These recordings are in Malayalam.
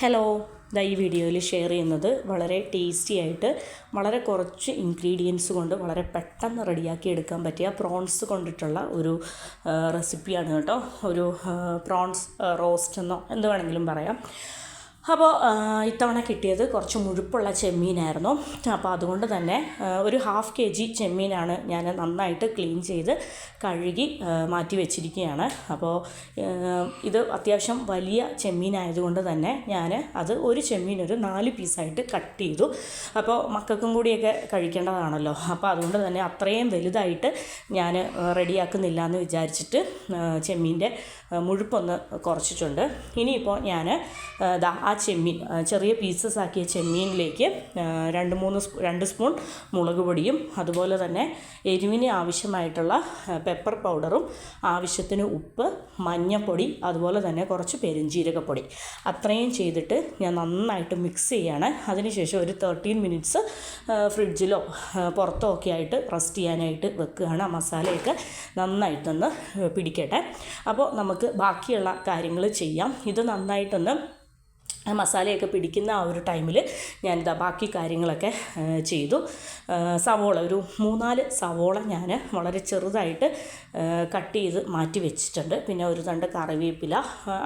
ഹലോ. ദാ ഈ വീഡിയോയിൽ ഷെയർ ചെയ്യുന്നത് വളരെ ടേസ്റ്റി ആയിട്ട് വളരെ കുറച്ച് ഇൻഗ്രീഡിയൻസ് കൊണ്ട് വളരെ പെട്ടെന്ന് റെഡിയാക്കി എടുക്കാൻ പറ്റിയ പ്രോൺസ് കൊണ്ടിട്ടുള്ള ഒരു റെസിപ്പിയാണ് കേട്ടോ. ഒരു പ്രോൺസ് റോസ്റ്റ് എന്നോ എന്ത് വേണമെങ്കിലും പറയാം. അപ്പോൾ ഇത്തവണ കിട്ടിയത് കുറച്ച് മുഴുപ്പുള്ള ചെമ്മീനായിരുന്നു. അപ്പോൾ അതുകൊണ്ട് തന്നെ ഒരു ഹാഫ് കെ ജി ചെമ്മീനാണ് ഞാൻ നന്നായിട്ട് ക്ലീൻ ചെയ്ത് കഴുകി മാറ്റി വെച്ചിരിക്കുകയാണ്. അപ്പോൾ ഇത് അത്യാവശ്യം വലിയ ചെമ്മീനായതുകൊണ്ട് തന്നെ ഞാൻ അത് ഒരു ചെമ്മീൻ ഒരു നാല് പീസായിട്ട് കട്ട് ചെയ്തു. അപ്പോൾ മക്കൾക്കും കൂടിയൊക്കെ കഴിക്കേണ്ടതാണല്ലോ. അപ്പോൾ അതുകൊണ്ട് തന്നെ അത്രയും വലുതായിട്ട് ഞാൻ റെഡിയാക്കുന്നില്ല എന്ന് വിചാരിച്ചിട്ട് ചെമ്മീന്റെ മുഴുപ്പൊന്ന് കുറച്ചിട്ടുണ്ട്. ഇനിയിപ്പോൾ ഞാൻ ദാ ആ ചെമ്മീൻ ചെറിയ പീസസ് ആക്കിയ ചെമ്മീനിലേക്ക് രണ്ട് മൂന്ന് രണ്ട് സ്പൂൺ മുളക് പൊടിയും അതുപോലെ തന്നെ എരിവിന് ആവശ്യമായിട്ടുള്ള പെപ്പർ പൗഡറും ആവശ്യത്തിന് ഉപ്പ് മഞ്ഞൾപ്പൊടി അതുപോലെ തന്നെ കുറച്ച് പെരുംജീരകപ്പൊടി. അത്രയും ചെയ്തിട്ട് ഞാൻ നന്നായിട്ട് മിക്സ് ചെയ്യാണ്. അതിനുശേഷം ഒരു തേർട്ടീൻ മിനിറ്റ്സ് ഫ്രിഡ്ജിലോ പുറത്തോ ഒക്കെ ആയിട്ട് റെസ്റ്റ് ചെയ്യാനായിട്ട് വെക്കുകയാണ്. ആ മസാലയൊക്കെ നന്നായിട്ടൊന്ന് പിടിക്കട്ടെ. അപ്പോൾ നമുക്ക് ബാക്കിയുള്ള കാര്യങ്ങൾ ചെയ്യാം. ഇത് നന്നായിട്ടൊന്ന് മസാലയൊക്കെ പിടിക്കുന്ന ആ ഒരു ടൈമിൽ ഞാനിതാ ബാക്കി കാര്യങ്ങളൊക്കെ ചെയ്തു. സവോള ഒരു മൂന്നാൽ സവോള ഞാൻ വളരെ ചെറുതായിട്ട് കട്ട് ചെയ്ത് മാറ്റി വെച്ചിട്ടുണ്ട്. പിന്നെ ഒരു തണ്ട് കറിവേപ്പില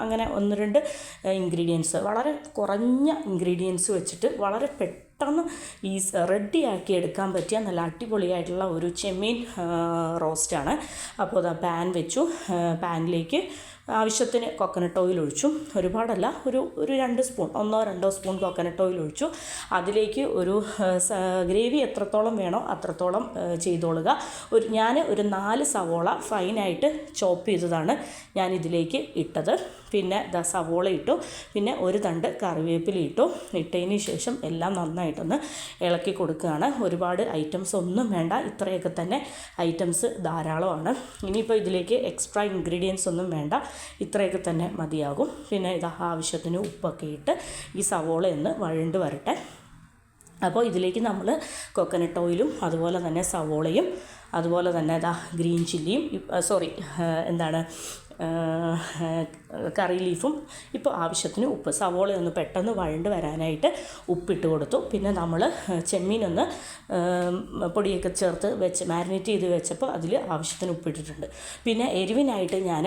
അങ്ങനെ ഒന്ന് രണ്ട് ഇൻഗ്രീഡിയൻസ് വളരെ കുറഞ്ഞ ഇൻഗ്രീഡിയൻസ് വെച്ചിട്ട് വളരെ പെട്ടെന്ന് ഈ റെഡിയാക്കി എടുക്കാൻ പറ്റിയ നല്ല അടിപൊളിയായിട്ടുള്ള ഒരു ചെമ്മീൻ റോസ്റ്റാണ്. അപ്പോൾ അതാ പാൻ വെച്ചു. പാനിലേക്ക് ആവശ്യത്തിന് കൊക്കനട്ട് ഓയിൽ ഒഴിച്ചു. ഒരുപാടല്ല ഒരു ഒരു രണ്ട് സ്പൂൺ ഒന്നോ രണ്ടോ സ്പൂൺ കൊക്കനട്ട് ഓയിൽ ഒഴിച്ചു. അതിലേക്ക് ഒരു ഗ്രേവി എത്രത്തോളം വേണോ അത്രത്തോളം ചെയ്തോളുക. ഒരു ഞാൻ ഒരു നാല് സവോള ഫൈനായിട്ട് ചോപ്പ് ചെയ്തതാണ് ഞാൻ ഇതിലേക്ക് ഇട്ടത്. പിന്നെ ദ സവോള ഇട്ടു. പിന്നെ ഒരു തണ്ട് കറിവേപ്പില ഇട്ടു. ഇട്ടതിന് ശേഷം എല്ലാം നന്നായിട്ടൊന്ന് ഇളക്കി കൊടുക്കുകയാണ്. ഒരുപാട് ഐറ്റംസ് ഒന്നും വേണ്ട. ഇത്രയൊക്കെ തന്നെ ഐറ്റംസ് ധാരാളമാണ്. ഇനിയിപ്പോൾ ഇതിലേക്ക് എക്സ്ട്രാ ഇൻഗ്രീഡിയൻസ് ഒന്നും വേണ്ട. ഇത്രയൊക്കെ തന്നെ മതിയാകും. പിന്നെ ഇത് ആവശ്യത്തിന് ഉപ്പൊക്കെ ഇട്ട് ഈ സവോള ഒന്ന് വഴണ്ട് വരട്ടെ. അപ്പോൾ ഇതിലേക്ക് നമ്മൾ കൊക്കനട്ട് ഓയിലും അതുപോലെ തന്നെ സവോളയും അതുപോലെ തന്നെ ഇതാ ഗ്രീൻ ചില്ലിയും സോറി എന്താണ് കറി ലീഫും ഇപ്പോൾ ആവശ്യത്തിന് ഉപ്പ്. സവോള ഒന്ന് പെട്ടെന്ന് വഴണ്ട് വരാനായിട്ട് ഉപ്പിട്ട് കൊടുത്തു. പിന്നെ നമ്മൾ ചെമ്മീനൊന്ന് പൊടിയൊക്കെ ചേർത്ത് വെച്ച് മാരിനേറ്റ് ചെയ്ത് വെച്ചപ്പോൾ അതിൽ ആവശ്യത്തിന് ഉപ്പിട്ടിട്ടുണ്ട്. പിന്നെ എരിവിനായിട്ട് ഞാൻ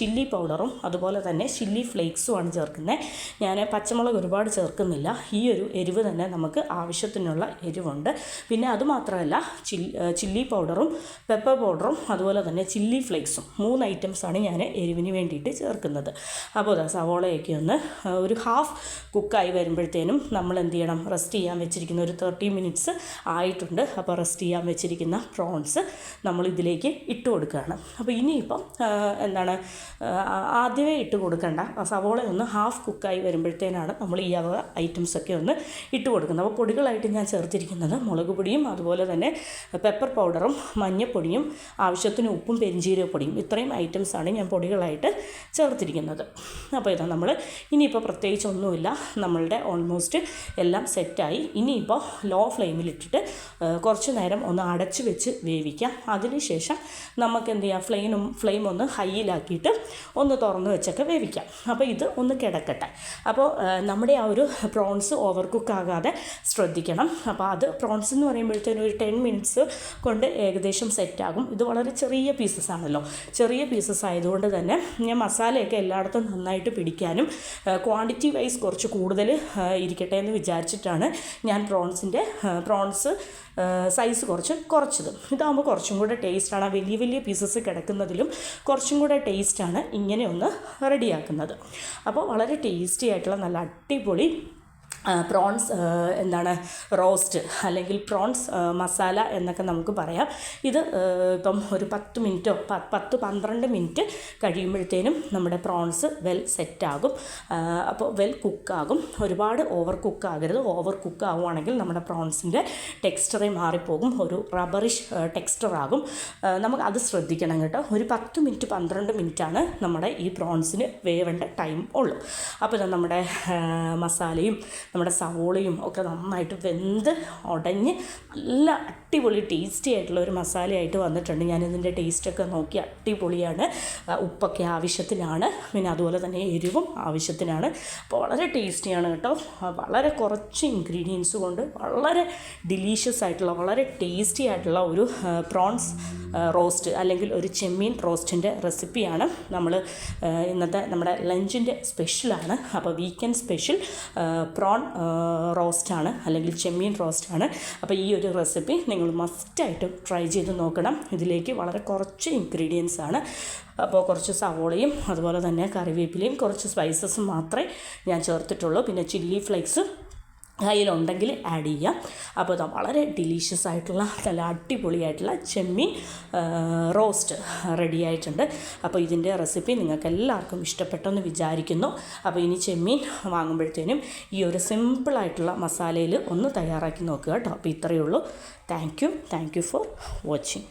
ചില്ലി പൗഡറും അതുപോലെ തന്നെ ചില്ലി ഫ്ലേക്സുമാണ് ചേർക്കുന്നത് ഞാൻ പച്ചമുളക് ഒരുപാട് ചേർക്കുന്നില്ല. ഈ ഒരു എരിവ് തന്നെ നമുക്ക് ആവശ്യത്തിനുള്ള എരിവുണ്ട്. പിന്നെ അതുമാത്രമല്ല ചില്ലി ചില്ലി പൗഡറും പെപ്പർ പൗഡറും അതുപോലെ തന്നെ ചില്ലി ഫ്ലേക്സും മൂന്ന് ഐറ്റംസാണ് ഞാൻ എരിവിന് വേണ്ടിയിട്ട് ചേർക്കുന്നത്. അപ്പോൾ ദാ സവോളയൊക്കെ ഒന്ന് ഒരു ഹാഫ് കുക്കായി വരുമ്പോഴത്തേനും നമ്മൾ എന്ത് ചെയ്യണം? റെസ്റ്റ് ചെയ്യാൻ വെച്ചിരിക്കുന്ന ഒരു തേർട്ടി മിനിറ്റ്സ് ആയിട്ടുണ്ട്. അപ്പോൾ റെസ്റ്റ് ചെയ്യാൻ വെച്ചിരിക്കുന്ന പ്രോൺസ് നമ്മൾ ഇതിലേക്ക് ഇട്ട് കൊടുക്കുകയാണ്. അപ്പോൾ ഇനിയിപ്പം എന്താണ് ആദ്യമേ ഇട്ട് കൊടുക്കേണ്ട. സവോള ഒന്ന് ഹാഫ് കുക്കായി വരുമ്പോഴത്തേനാണ് നമ്മൾ ഈ വക ഐറ്റംസൊക്കെ ഒന്ന് ഇട്ട് കൊടുക്കുന്നത്. അപ്പോൾ പൊടികളായിട്ട് ഞാൻ ചേർത്തിരിക്കുന്നത് മുളക് പൊടിയും അതുപോലെ തന്നെ പെപ്പർ പൗഡറും മഞ്ഞൾപ്പൊടിയും ആവശ്യത്തിന് ഉപ്പും പെരിഞ്ചീരകപ്പൊടിയും ഇത്രയും ഐറ്റംസാണ് ഞാൻ പൊടികളായിട്ട് ചേർത്തിരിക്കുന്നത്. അപ്പോൾ ഇതാ നമ്മൾ ഇനിയിപ്പോൾ പ്രത്യേകിച്ച് ഒന്നുമില്ല നമ്മളുടെ ഓൾമോസ്റ്റ് എല്ലാം സെറ്റായി. ഇനിയിപ്പോൾ ലോ ഫ്ലെയിമിലിട്ടിട്ട് കുറച്ച് നേരം ഒന്ന് അടച്ച് വെച്ച് വേവിക്കാം. അതിനുശേഷം നമുക്ക് എന്ത് ചെയ്യാം? ഫ്ലെയിം ഫ്ലെയിം ഒന്ന് ഹൈയിലാക്കിയിട്ട് ഒന്ന് തുറന്ന് വെച്ചൊക്കെ വേവിക്കാം. അപ്പോൾ ഇത് ഒന്ന് കിടക്കട്ടെ. അപ്പോൾ നമ്മുടെ ആ ഒരു പ്രോൺസ് ഓവർ കുക്കാകാതെ ശ്രദ്ധിക്കണം. അപ്പോൾ അത് പ്രോൺസ് എന്ന് പറയുമ്പോഴത്തേനും ഒരു ടെൻ മിനിറ്റ്സ് കൊണ്ട് ഏകദേശം സെറ്റാകും. ഇത് വളരെ ചെറിയ പീസസ് ആണല്ലോ. ചെറിയ പീസസ് ആയതുകൊണ്ട് തന്നെ ഞാൻ മസാലയൊക്കെ എല്ലായിടത്തും നന്നായിട്ട് പിടിക്കാനും ക്വാണ്ടിറ്റി വൈസ് കുറച്ച് കൂടുതൽ ഇരിക്കട്ടെ എന്ന് വിചാരിച്ചിട്ടാണ് ഞാൻ പ്രോൺസിന്റെ പ്രോൺസ് സൈസ് കുറച്ച് കുറച്ചത്. ഇതാകുമ്പോൾ കുറച്ചും കൂടെ ടേസ്റ്റാണ് ആ വലിയ വലിയ പീസസ് കിടക്കുന്നതിലും കുറച്ചും കൂടെ ടേസ്റ്റാണ് ഇങ്ങനെ ഒന്ന് റെഡിയാക്കുന്നത് അപ്പോൾ വളരെ ടേസ്റ്റി ആയിട്ടുള്ള നല്ല അടിപൊളി പ്രോൺസ് എന്താണ് റോസ്റ്റ് അല്ലെങ്കിൽ പ്രോൺസ് മസാല എന്നൊക്കെ നമുക്ക് പറയാം. ഇത് ഇപ്പം ഒരു പത്ത് മിനിറ്റോ പത്ത് പന്ത്രണ്ട് മിനിറ്റ് കഴിയുമ്പോഴത്തേനും നമ്മുടെ പ്രോൺസ് വെൽ സെറ്റാകും അപ്പോൾ വെൽ കുക്കാകും ഒരുപാട് ഓവർ കുക്കാകരുത് ഓവർ കുക്ക് ആവുകയാണെങ്കിൽ നമ്മുടെ പ്രോൺസിന്റെ ടെക്സ്റ്ററേ മാറിപ്പോകും. ഒരു റബ്ബറിഷ് ടെക്സ്ചർ ആകും. നമുക്ക് അത് ശ്രദ്ധിക്കണം കേട്ടോ. ഒരു പത്ത് മിനിറ്റ് പന്ത്രണ്ട് മിനിറ്റാണ് നമ്മുടെ ഈ പ്രോൺസിന് വേവേണ്ട ടൈം ഉള്ളൂ. അപ്പോൾ നമ്മുടെ മസാലയും നമ്മുടെ സവോളയും ഒക്കെ നന്നായിട്ട് വെന്ത് ഉടഞ്ഞ് നല്ല അടിപൊളി ടേസ്റ്റി ആയിട്ടുള്ള ഒരു മസാലയായിട്ട് വന്നിട്ടുണ്ട്. ഞാനിതിന്റെ ടേസ്റ്റൊക്കെ നോക്കി അടിപൊളിയാണ്. ഉപ്പൊക്കെ ആവശ്യത്തിനാണ്. പിന്നെ അതുപോലെ തന്നെ എരിവും ആവശ്യത്തിനാണ്. അപ്പോൾ വളരെ ടേസ്റ്റിയാണ് കേട്ടോ. വളരെ കുറച്ച് ഇൻഗ്രീഡിയൻസ് കൊണ്ട് വളരെ ഡിലീഷ്യസ് ആയിട്ടുള്ള വളരെ ടേസ്റ്റി ആയിട്ടുള്ള ഒരു പ്രോൺസ് റോസ്റ്റ് അല്ലെങ്കിൽ ഒരു ചെമ്മീൻ റോസ്റ്റിന്റെ റെസിപ്പിയാണ് നമ്മൾ ഇന്നത്തെ നമ്മുടെ ലഞ്ചിന്റെ സ്പെഷ്യലാണ് അപ്പോൾ വീക്കെൻഡ് സ്പെഷ്യൽ പ്രോൺ ആണ് അല്ലെങ്കിൽ ചെമ്മീൻ റോസ്റ്റ് ആണ്. അപ്പോൾ ഈ ഒരു റെസിപ്പി നിങ്ങൾ മസ്റ്റായിട്ടും ട്രൈ ചെയ്ത് നോക്കണം. ഇതിലേക്ക് വളരെ കുറച്ച് ഇൻഗ്രീഡിയൻസ് ആണ്. അപ്പോൾ കുറച്ച് സവോളയും അതുപോലെ തന്നെ കറിവേപ്പിലയും കുറച്ച് സ്പൈസസും മാത്രമേ ഞാൻ ചേർത്തിട്ടുള്ളൂ. പിന്നെ ചില്ലി ഫ്ലേക്സ് കയ്യിലുണ്ടെങ്കിൽ ആഡ് ചെയ്യാം. അപ്പോൾ ഇതാ വളരെ ഡിലീഷ്യസ് ആയിട്ടുള്ള നല്ല അടിപൊളിയായിട്ടുള്ള ചെമ്മീൻ റോസ്റ്റ് റെഡി ആയിട്ടുണ്ട്. അപ്പോൾ ഇതിന്റെ റെസിപ്പി നിങ്ങൾക്ക് എല്ലാവർക്കും ഇഷ്ടപ്പെട്ടെന്ന് വിചാരിക്കുന്നു. അപ്പോൾ ഇനി ചെമ്മീൻ വാങ്ങുമ്പോഴത്തേനും ഈ ഒരു സിമ്പിളായിട്ടുള്ള മസാലയിൽ ഒന്ന് തയ്യാറാക്കി നോക്കുക കേട്ടോ. അപ്പോൾ ഇത്രയേ ഉള്ളൂ. Thank you thank you for watching